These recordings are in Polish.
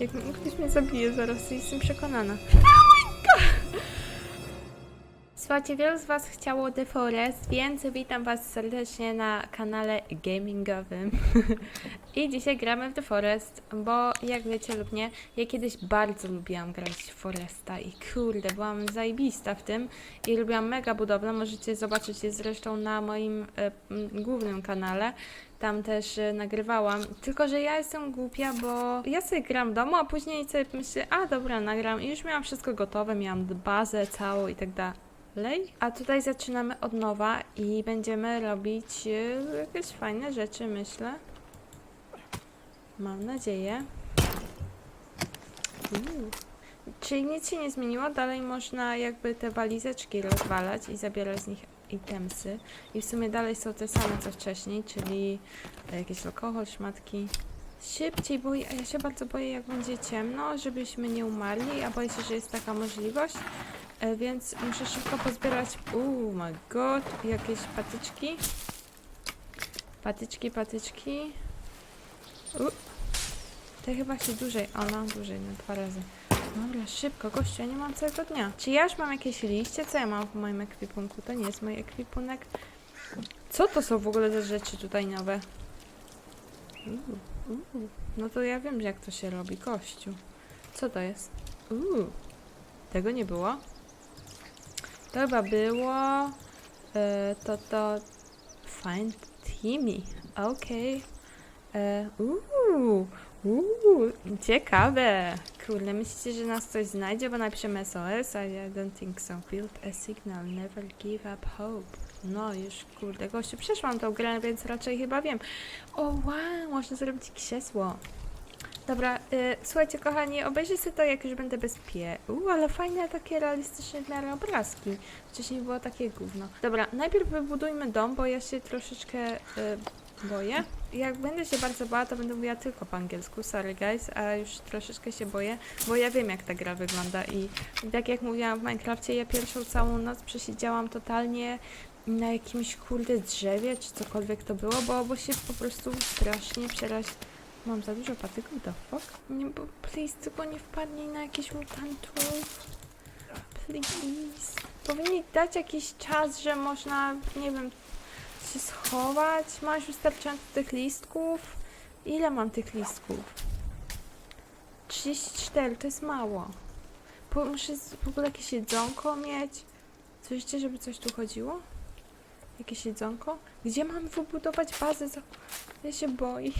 Jak ktoś mnie zabije zaraz, jestem przekonana. Słuchajcie, wielu z Was chciało The Forest, więc witam Was serdecznie na kanale gamingowym. I dzisiaj gramy w The Forest, bo jak wiecie lub nie, ja kiedyś bardzo lubiłam grać w Foresta i kurde, byłam zajebista w tym i lubiłam mega budowlę. Możecie zobaczyć je zresztą na moim e, głównym kanale. Tam też e, nagrywałam. Tylko, że ja jestem głupia, bo ja sobie gram w domu, a później sobie myślę, a dobra, nagram. I już miałam wszystko gotowe, miałam bazę całą i tak dalej. A tutaj zaczynamy od nowa i będziemy robić e, jakieś fajne rzeczy, myślę. Mam nadzieję. Uuu. Czyli nic się nie zmieniło, dalej można jakby te walizeczki rozwalać i zabierać z nich itemsy. I w sumie dalej są te same co wcześniej, czyli jakiś alkohol, szmatki. Szybciej, bo ja się bardzo boję jak będzie ciemno, żebyśmy nie umarli, a boję się, że jest taka możliwość. E, więc muszę szybko pozbierać. Oh my god, jakieś patyczki. Patyczki, patyczki. U. To chyba się dłużej. O no, dłużej, na dwa razy. Dobra, szybko, gościu, ja nie mam całego dnia. Czy ja już mam jakieś liście? Co ja mam w moim ekwipunku? To nie jest mój ekwipunek. Co to są w ogóle za rzeczy tutaj nowe? Uuu, uuu. No to ja wiem, jak to się robi, gościu. Co to jest? Tego nie było. To chyba było... E, to to... Find Timmy. Okej. E, Uuu, uuu, ciekawe. Kurde, myślicie, że nas coś znajdzie, bo napiszemy SOS, I don't think so. Build a signal, never give up hope. No już, kurde, gościu, przeszłam tą grę, więc raczej chyba wiem. O, wow, można zrobić krzesło. Dobra, y, słuchajcie kochani, obejrzę sobie to jak już będę bezpie. Uuu, ale fajne takie realistyczne w miarę obrazki. Wcześniej było takie gówno. Dobra, najpierw wybudujmy dom, bo ja się troszeczkę y, boję. Jak będę się bardzo bała, to będę mówiła tylko po angielsku, sorry guys, a już troszeczkę się boję, bo ja wiem jak ta gra wygląda i tak jak mówiłam w Minecrafcie, ja pierwszą całą noc przesiedziałam totalnie na jakimś kurde drzewie, czy cokolwiek to było, bo, bo się po prostu strasznie przeraź... Mam za dużo patyków, the fuck? Nie, bo please, tylko nie wpadnij na jakichś mutantów. Please. Powinni dać jakiś czas, że można, nie wiem, się schować. Masz wystarczająco tych listków? Ile mam tych listków? 34, to jest mało. Muszę w ogóle jakieś jedzonko mieć. Co jeszcze, żeby coś tu chodziło? Jakieś jedzonko? Gdzie mam wybudować bazę? Ja się boję.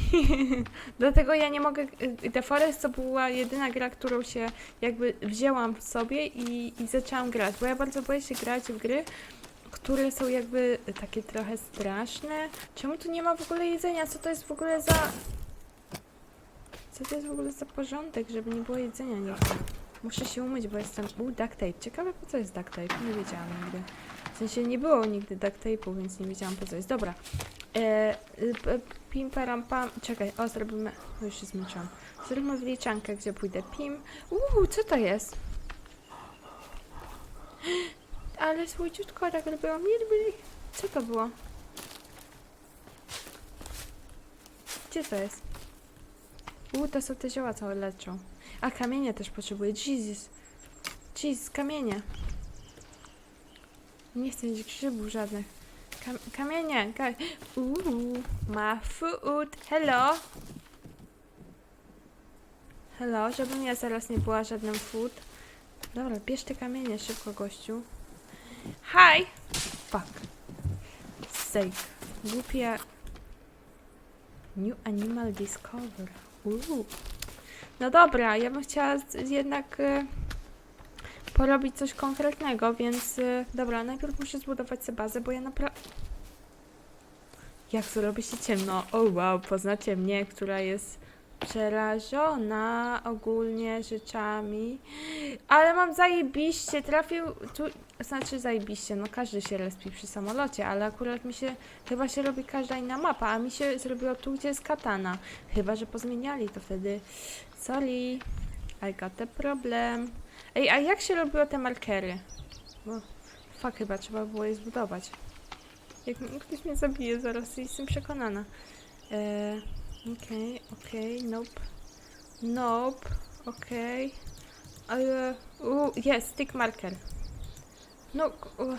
Dlatego ja nie mogę. y, The Forest to była jedyna gra, którą się jakby wzięłam w sobie i, i zaczęłam grać. Bo ja bardzo boję się grać w gry, które są jakby takie trochę straszne. Czemu tu nie ma w ogóle jedzenia? Co to jest w ogóle za. Co to jest w ogóle za porządek, żeby nie było jedzenia nigdy? Muszę się umyć, bo jestem. U, duct tape. Ciekawe po co jest duct tape? Nie wiedziałam nigdy. W sensie nie było nigdy duct tape'u, więc nie wiedziałam po co jest. Dobra. E, y, pim, param, pam. Czekaj, o, zrobimy. Już się zmęczyłam. Zrobimy wliczankę, gdzie pójdę. Pim. Uuu, co to jest? Ale słodziutko tak robiłam. Co to było? Gdzie to jest? Uuu, to są te zioła całe leczą. A kamienie też potrzebuję. Jesus. Jesus, kamienie. Nie chcę mieć grzybów żadnych. Kam kamienie. Ka Uuu, ma food. Hello. Hello, żebym ja zaraz nie była żadnym food. Dobra, bierz te kamienie szybko, gościu. Hi! Fuck. Sake. Głupia... New Animal Discover. Uuu. No dobra, ja bym chciała jednak e, porobić coś konkretnego, więc e, dobra, najpierw muszę zbudować sobie bazę, bo ja naprawdę... Jak zrobi się ciemno? O wow, poznacie mnie, która jest przerażona ogólnie rzeczami. Ale mam zajebiście, trafił tu, znaczy zajebiście, no każdy się respi przy samolocie, ale akurat mi się, chyba się robi każda inna mapa, a mi się zrobiło tu, gdzie jest katana. Chyba, że pozmieniali to wtedy. Sorry, I got a problem. Ej, a jak się robiło te markery? Bo, fuck, chyba trzeba było je zbudować. Jak ktoś mnie zabije zaraz, jestem przekonana. Eee, okej, okej, nope. Nope. Okej. Ale... u, Jest, stick marker. No... u,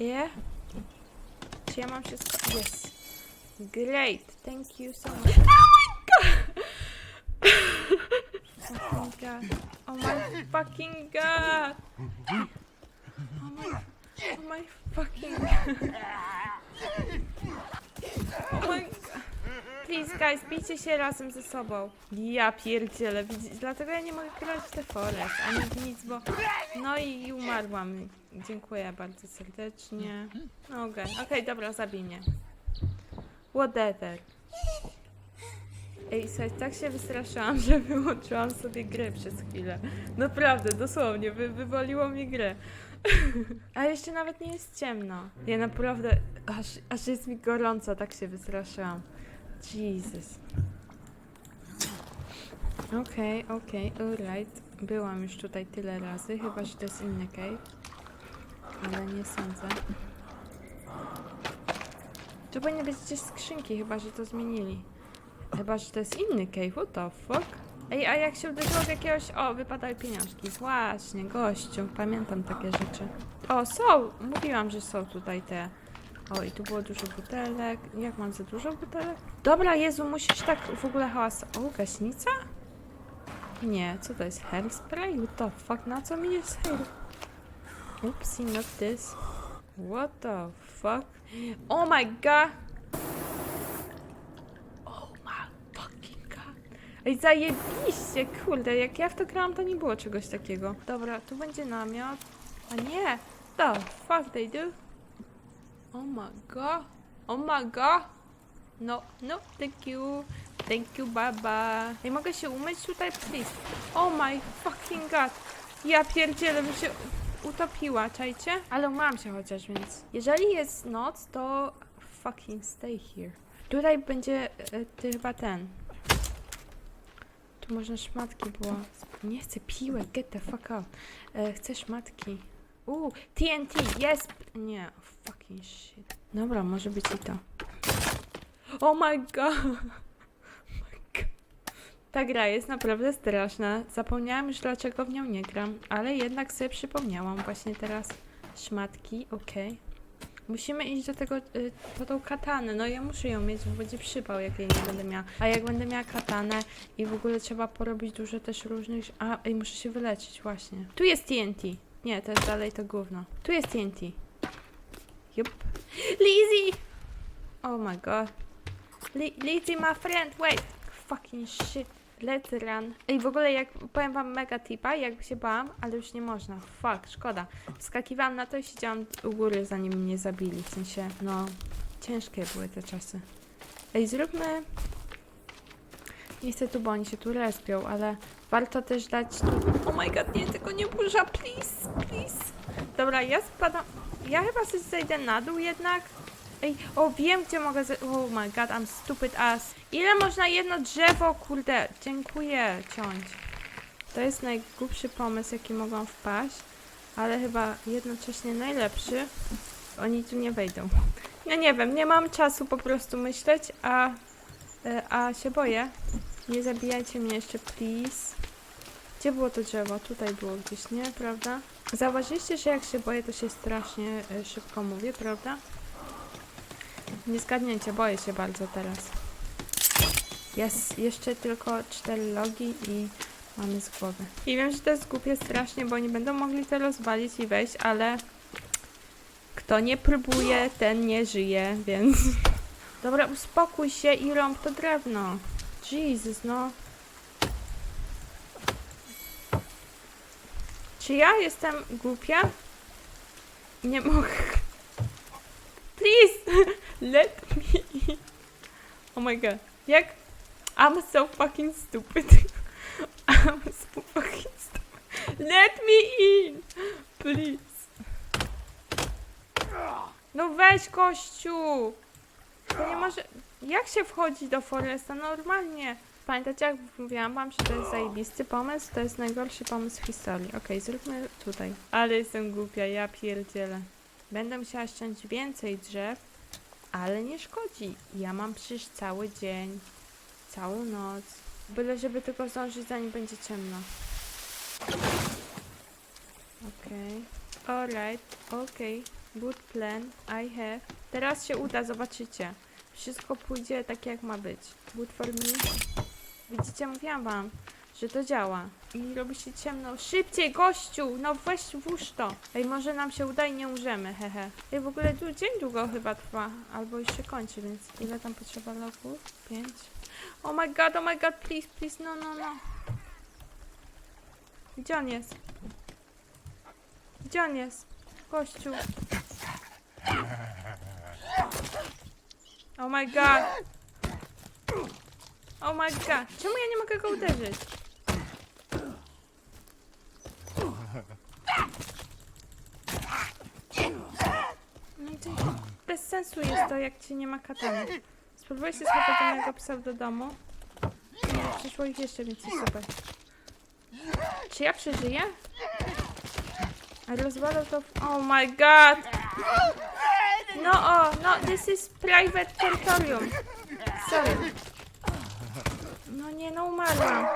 Yeah? Czy ja mam wszystko? Yes. Great. Thank you so much. My god. Oh my fucking god. Oh my, oh my fucking god. Oh my god. Please guys, bijcie się razem ze sobą. Ja pierdzielę, widzicie, dlatego ja nie mogę grać w The Forest, ani w nic, bo... No i umarłam. Dziękuję bardzo serdecznie. No Okej, okej, dobra, zabij mnie. Whatever. Ej, słuchaj, tak się wystraszyłam, że wyłączyłam sobie grę przez chwilę. Naprawdę, dosłownie, wy, wywaliło mi grę. A jeszcze nawet nie jest ciemno. Ja naprawdę, aż, aż jest mi gorąco, tak się wystraszyłam. Jesus. Okej, okej, alright. Byłam już tutaj tyle razy, chyba, że to jest inny cave. Ale nie sądzę. Tu powinny być gdzieś skrzynki, chyba, że to zmienili. Chyba, że to jest inny cave, what the fuck? Ej, a jak się uderzyło w jakiegoś... O, wypadały pieniążki. Właśnie, gościu, pamiętam takie rzeczy. O, są! Mówiłam, że są tutaj te... O, i tu było dużo butelek. Jak mam za dużo butelek? Dobra, Jezu, musisz tak w ogóle hałas... O, gaśnica? Nie, co to jest? Hairspray? What the fuck? Na co mi jest hair? Oopsie, not this. What the fuck? Oh my god! Oh my fucking god! Ej, zajebiście, kurde, jak ja w to grałam, to nie było czegoś takiego. Dobra, tu będzie namiot. A nie! The fuck they do? Oh my god! Oh my god! No, no, thank you. Thank you, baba. Ej, mogę się umyć tutaj, please? Oh my fucking god! Ja pierdzielę, bym się utopiła, czajcie? Ale umyłam się chociaż, więc... Jeżeli jest noc, to fucking stay here. Tutaj będzie e, ty chyba ten. Tu można szmatki było. Nie chcę piłek, get the fuck out. E, chcę szmatki. Uuu, TNT, yes! Nie, fucking shit. Dobra, może być i to. Oh my god! Oh my god. Ta gra jest naprawdę straszna. Zapomniałam już dlaczego w nią nie gram, ale jednak sobie przypomniałam właśnie teraz. Szmatki, okej. Musimy iść do tego, y, po tą katanę. No ja muszę ją mieć, bo będzie przypał, jak jej nie będę miała. A jak będę miała katanę i w ogóle trzeba porobić dużo też różnych... A, i muszę się wyleczyć, właśnie. Tu jest TNT. Nie, to jest dalej to gówno. Tu jest TNT. Jup. Lizzie! Oh my god. Li Lizzie, my friend, wait. Fucking shit. Let's run. Ej, w ogóle jak powiem wam mega tipa, jakby się bałam, ale już nie można. Fuck, szkoda. Wskakiwałam na to i siedziałam u góry, zanim mnie zabili. W sensie, no, ciężkie były te czasy. Ej, zróbmy... Nie chcę tu, bo oni się tu respią, ale warto też dać. Oh my god, nie, tylko nie burza, please, please. Dobra, ja spadam... Ja chyba sobie zejdę na dół jednak. Ej, o wiem gdzie mogę z... Oh my god, I'm stupid ass. Ile można jedno drzewo, kurde, dziękuję, ciąć. To jest najgłupszy pomysł, jaki mogą wpaść, ale chyba jednocześnie najlepszy. Oni tu nie wejdą. No nie wiem, nie mam czasu po prostu myśleć, a, e, a się boję. Nie zabijajcie mnie jeszcze, please. Gdzie było to drzewo? Tutaj było gdzieś, nie? Prawda? Zauważyliście, że jak się boję, to się strasznie e, szybko mówię, prawda? Nie zgadniecie, boję się bardzo teraz. Jest jeszcze tylko cztery logi i mamy z głowy. I wiem, że to jest głupie strasznie, bo nie będą mogli to rozwalić i wejść, ale kto nie próbuje, ten nie żyje, więc... Dobra, uspokój się i rąb to drewno. Jesus, no. Czy ja jestem głupia? Nie mogę. Please, let me in. Oh my god. Jak? I'm so fucking stupid. I'm so fucking stupid. Let me in. Please. No weź kościół. To nie może... Jak się wchodzi do Foresta? Normalnie. Pamiętacie, jak mówiłam wam, że to jest zajebisty pomysł? To jest najgorszy pomysł w historii. Okej, zróbmy tutaj. Ale jestem głupia, ja pierdzielę. Będę musiała ściąć więcej drzew, ale nie szkodzi. Ja mam przecież cały dzień, całą noc. Byle żeby tylko zdążyć, zanim będzie ciemno. Okej. Alright, okej. Good plan, I have. Teraz się uda, zobaczycie. Wszystko pójdzie tak jak ma być. Good for me. Widzicie, mówiłam wam, że to działa. I robi się ciemno. Szybciej, gościu! No weź włóż to. Ej, może nam się uda i nie umrzemy, hehe. Ej, w ogóle tu dzień długo chyba trwa. Albo już się kończy, więc ile tam potrzeba logów? Pięć. Oh my god, oh my god, please, please, no, no, no. Gdzie on jest? Gdzie on jest? Gościu. Oh my god. Oh my god. Czemu ja nie mogę go uderzyć? No i to bez sensu jest to, jak ci nie ma katany. Spróbuję się schować do mojego psa do domu. Nie, przyszło ich jeszcze więcej, super. Czy ja przeżyję? A rozwalał to... w- Oh my god! No, o, no, this is private territorium. Sorry. No nie, no umarłam.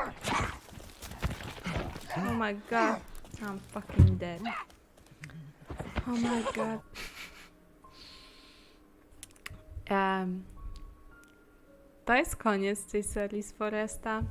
Oh my god. I'm fucking dead. Oh my god. To jest koniec tej serii z Foresta.